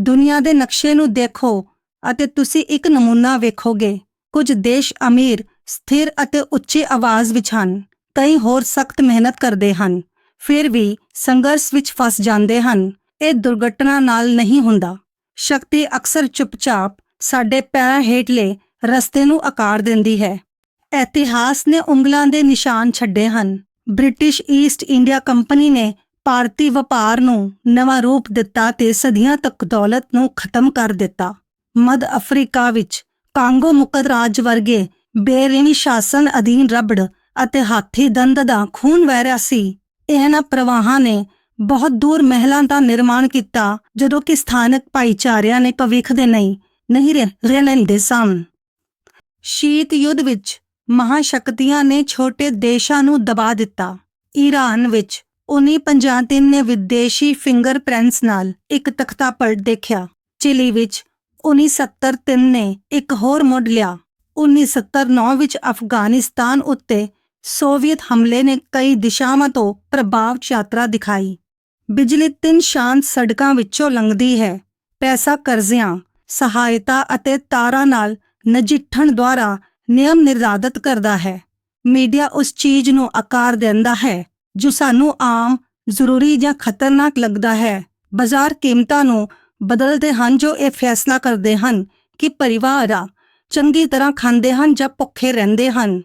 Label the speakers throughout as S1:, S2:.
S1: ਦੁਨੀਆ ਦੇ ਨਕਸ਼ੇ ਨੂੰ ਦੇਖੋ ਅਤੇ ਤੁਸੀਂ ਇੱਕ ਨਮੂਨਾ ਵੇਖੋਗੇ। ਕੁਝ ਦੇਸ਼ ਅਮੀਰ, ਸਥਿਰ ਅਤੇ ਉੱਚੀ ਆਵਾਜ਼ ਵਿੱਚ ਹਨ। ਕਈ ਹੋਰ ਸਖਤ ਮਿਹਨਤ ਕਰਦੇ ਹਨ। ਫਿਰ ਵੀ ਸੰਘਰਸ਼ ਵਿੱਚ ਫਸ ਜਾਂਦੇ ਹਨ। ਇਹ ਦੁਰਘਟਨਾ ਨਾਲ ਨਹੀਂ ਹੁੰਦਾ। ਸ਼ਕਤੀ ਅਕਸਰ ਚੁੱਪਚਾਪ ਸਾਡੇ ਪੈਰਾਂ ਹੇਠਲੇ ਰਸਤੇ ਨੂੰ ਆਕਾਰ ਦਿੰਦੀ ਹੈ। ਇਤਿਹਾਸ ਨੇ ਉਂਗਲਾਂ ਦੇ ਨਿਸ਼ਾਨ ਛੱਡੇ ਹਨ। ਬ੍ਰਿਟਿਸ਼ ਈਸਟ ਇੰਡੀਆ ਕੰਪਨੀ ਨੇ ਭਾਰਤੀ ਵਪਾਰ ਨੂੰ ਨਵਾਂ ਰੂਪ ਦਿੱਤਾ ਤੇ ਸਦੀਆਂ ਤੱਕ ਦੌਲਤ ਨੂੰ ਖਤਮ ਕਰ ਦਿੱਤਾ। ਮੱਧ ਅਫਰੀਕਾ ਵਿੱਚ ਕਾਂਗੋ ਮੁਕਤ ਰਾਜ ਵਰਗੇ ਬੇਰਹਿਮੀ ਸ਼ਾਸਨ ਅਧੀਨ ਰਬੜ ਅਤੇ ਹਾਥੀ ਦੰਦ ਦਾ ਖੂਨ ਵਹਿ ਰਿਹਾ ਸੀ। ਇਹਨਾਂ ਪ੍ਰਵਾਹਾਂ ਨੇ ਬਹੁਤ ਦੂਰ ਮਹਿਲਾਂ ਦਾ ਨਿਰਮਾਣ ਕੀਤਾ, ਜਦੋਂ ਕਿ ਸਥਾਨਕ ਭਾਈਚਾਰਿਆਂ ਨੇ ਭਵਿੱਖ ਦੇ ਨਹੀਂ ਨਹੀਂ ਰਹਿ- ਲੈਂਦੇ ਸਨ। ਸ਼ੀਤ ਯੁੱਧ ਵਿੱਚ ਮਹਾਸ਼ਕਤੀਆਂ ਨੇ ਛੋਟੇ ਦੇਸ਼ਾਂ ਨੂੰ ਦਬਾ ਦਿੱਤਾ। ਈਰਾਨ ਵਿੱਚ 1953 ਨੇ ਵਿਦੇਸ਼ੀ ਫਿੰਗਰਪ੍ਰਿੰਟਸ ਨਾਲ ਇੱਕ ਤਖਤਾ ਪਲਟ ਦੇਖਿਆ, ਚਿਲੀ ਵਿੱਚ 1973 ਨੇ ਇੱਕ ਹੋਰ ਮੁੜ ਲਿਆ। 1979 ਵਿੱਚ ਅਫਗਾਨਿਸਤਾਨ ਉੱਤੇ ਸੋਵੀਅਤ ਹਮਲੇ ਨੇ ਕਈ ਦਿਸ਼ਾਵਾਂ ਤੋਂ ਪ੍ਰਭਾਵ ਯਾਤਰਾ ਦਿਖਾਈ। ਬਿਜਲੀ ਤਿੰਨ ਸ਼ਾਂਤ ਸੜਕਾਂ ਵਿੱਚੋਂ ਲੰਘਦੀ ਹੈ। ਪੈਸਾ ਕਰਜ਼ਿਆਂ, ਸਹਾਇਤਾ ਅਤੇ ਤਾਰਾਂ ਨਾਲ ਨਜਿੱਠਣ ਦੁਆਰਾ ਨਿਯਮ ਨਿਰਧਾਰਤ ਕਰਦਾ ਹੈ। ਮੀਡੀਆ ਉਸ ਚੀਜ਼ ਨੂੰ ਆਕਾਰ ਦਿੰਦਾ ਹੈ। ਜੋ ਸਾਨੂੰ ਆਮ, ਜ਼ਰੂਰੀ ਜਾਂ ਖਤਰਨਾਕ ਲੱਗਦਾ ਹੈ। ਬਾਜ਼ਾਰ ਕੀਮਤਾਂ ਨੂੰ ਬਦਲਦੇ ਹਨ ਜੋ ਇਹ ਫੈਸਲਾ ਕਰਦੇ ਹਨ ਕਿ ਪਰਿਵਾਰ ਆ, ਚੰਗੀ ਤਰ੍ਹਾਂ ਖਾਂਦੇ ਹਨ ਜਾਂ ਭੁੱਖੇ ਰਹਿੰਦੇ ਹਨ।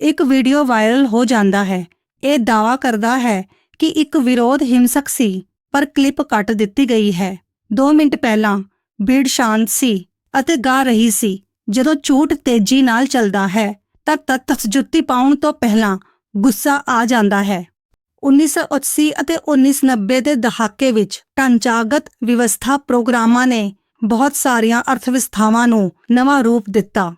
S1: ਇੱਕ ਵੀਡੀਓ ਵਾਇਰਲ ਹੋ ਜਾਂਦਾ ਹੈ। ਇਹ ਦਾਵਾ ਕਰਦਾ ਹੈ ਕਿ ਇੱਕ ਵਿਰੋਧ ਹਿੰਸਕ ਸੀ, ਪਰ ਕਲਿੱਪ ਕੱਟ ਦਿੱਤੀ ਗਈ ਹੈ। 2 ਮਿੰਟ ਪਹਿਲਾਂ ਭੀੜ ਸ਼ਾਂਤ ਸੀ ਅਤੇ ਗਾ ਰਹੀ ਸੀ। ਜਦੋਂ ਝੂਠ ਤੇਜ਼ੀ ਨਾਲ ਚੱਲਦਾ ਹੈ, ਤਾਂ ਤੱਥ ਜੁੱਤੀ ਪਾਉਣ ਤੋਂ ਪਹਿਲਾਂ ਗੁੱਸਾ ਆ ਜਾਂਦਾ ਹੈ। 1980 ਅਤੇ 1990 ਦੇ ਦਹਾਕੇ ਵਿੱਚ ਢਾਂਚਾਗਤ ਵਿਵਸਥਾ ਪ੍ਰੋਗਰਾਮਾਂ ਨੇ ਬਹੁਤ ਸਾਰੀਆਂ ਅਰਥਵਿਵਸਥਾਵਾਂ ਨੂੰ ਨਵਾਂ ਰੂਪ ਦਿੱਤਾ।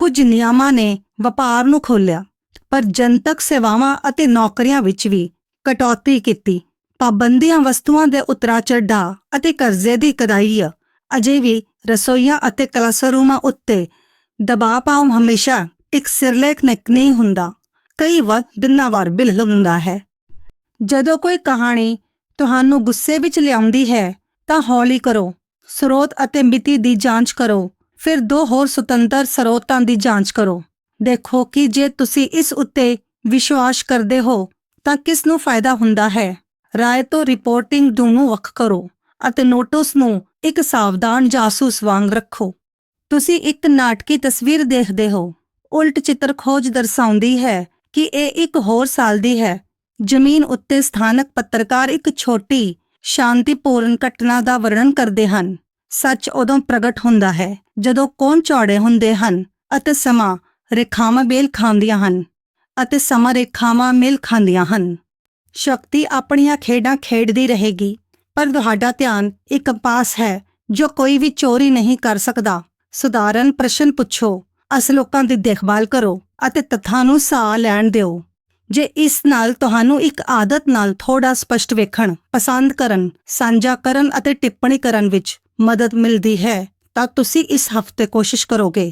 S1: ਕੁਝ ਨਿਯਮਾਂ ਨੇ ਵਪਾਰ ਨੂੰ ਖੋਲ੍ਹਿਆ, ਪਰ ਜਨਤਕ ਸੇਵਾਵਾਂ ਅਤੇ ਨੌਕਰੀਆਂ ਵਿੱਚ ਵੀ ਕਟੌਤੀ ਕੀਤੀ। ਪਾਬੰਦੀਆਂ ਵਸਤੂਆਂ ਦੇ ਉਤਰਾ ਚੜਾ ਅਤੇ ਕਰਜ਼ੇ ਦੀ ਕਦਾਈ ਅਜੇ ਵੀ ਰਸੋਈਆਂ ਅਤੇ ਕਲਾਸਰੂਮਾਂ ਉੱਤੇ ਦਬਾਅ ਪਾਉ ਹਮੇਸ਼ਾ ਇੱਕ ਸਿਰਲੇਖ ਨਹੀਂ ਹੁੰਦਾ। ਕਈ ਵਾਰ ਦਿਨਾਂ ਵਾਰ ਬਿਲ ਹੁੰਦਾ ਹੈ। ਜਦੋਂ ਕੋਈ ਕਹਾਣੀ ਤੁਹਾਨੂੰ ਗੁੱਸੇ ਵਿੱਚ ਲਿਆਉਂਦੀ ਹੈ, ਤਾਂ ਹੌਲੀ ਕਰੋ। ਸਰੋਤ ਅਤੇ ਮਿਤੀ ਦੀ ਜਾਂਚ ਕਰੋ। ਫਿਰ ਦੋ ਹੋਰ ਸੁਤੰਤਰ ਸਰੋਤਾਂ ਦੀ ਜਾਂਚ ਕਰੋ। ਦੇਖੋ ਕਿ ਜੇ ਤੁਸੀਂ ਇਸ ਉੱਤੇ ਵਿਸ਼ਵਾਸ ਕਰਦੇ ਹੋ, ਤਾਂ ਕਿਸ ਨੂੰ ਫਾਇਦਾ ਹੁੰਦਾ ਹੈ? ਰਾਏ ਤੋਂ ਰਿਪੋਰਟਿੰਗ ਨੂੰ ਵੱਖ ਕਰੋ ਅਤੇ ਨੋਟਿਸ ਨੂੰ ਇੱਕ ਸਾਵਧਾਨ ਜਾਸੂਸ ਵਾਂਗ ਰੱਖੋ। ਤੁਸੀਂ ਇੱਕ ਨਾਟਕੀ ਤਸਵੀਰ ਦੇਖਦੇ ਹੋ। ਉਲਟ ਚਿੱਤਰ ਖੋਜ ਦਰਸਾਉਂਦੀ ਹੈ ਕਿ ਇਹ ਇੱਕ ਹੋਰ ਸਾਲ ਦੀ ਹੈ। ਜ਼ਮੀਨ ਉੱਤੇ ਸਥਾਨਕ ਪੱਤਰਕਾਰ ਇੱਕ ਛੋਟੀ, ਸ਼ਾਂਤੀਪੂਰਨ ਘਟਨਾ ਦਾ ਵਰਣਨ ਕਰਦੇ ਹਨ। ਸੱਚ ਉਦੋਂ ਪ੍ਰਗਟ ਹੁੰਦਾ ਹੈ ਜਦੋਂ ਕੋਨ ਚੌੜੇ ਹੁੰਦੇ ਹਨ ਅਤੇ ਸਮਾਂ ਰੇਖਾਵਾਂ ਮੇਲ ਖਾਂਦੀਆਂ ਹਨ ਅਤੇ ਸਮਾਂ ਰੇਖਾਵਾਂ ਮੇਲ ਖਾਂਦੀਆਂ ਹਨ। ਸ਼ਕਤੀ ਆਪਣੀਆਂ ਖੇਡਾਂ ਖੇਡਦੀ ਰਹੇਗੀ, ਪਰ ਤੁਹਾਡਾ ਧਿਆਨ ਇੱਕ ਪਾਸ ਹੈ ਜੋ ਕੋਈ ਵੀ ਚੋਰੀ ਨਹੀਂ ਕਰ ਸਕਦਾ। ਸੁਧਾਰਨ ਪ੍ਰਸ਼ਨ ਪੁੱਛੋ, ਅਸ ਲੋਕਾਂ ਦੀ ਦੇਖਭਾਲ ਕਰੋ ਅਤੇ ਤੱਥਾਂ ਨੂੰ ਸਾਹ ਲੈਣ ਦਿਓ। ਜੇ ਇਸ ਨਾਲ ਤੁਹਾਨੂੰ ਇੱਕ ਆਦਤ ਨਾਲ ਥੋੜਾ ਸਪਸ਼ਟ ਵੇਖਣ, ਪਸੰਦ ਕਰਨ, ਸਾਂਝਾ ਕਰਨ ਅਤੇ ਟਿੱਪਣੀ ਕਰਨ ਵਿੱਚ ਮਦਦ ਮਿਲਦੀ ਹੈ, ਤਾਂ ਤੁਸੀਂ ਇਸ ਹਫ਼ਤੇ ਕੋਸ਼ਿਸ਼ ਕਰੋਗੇ।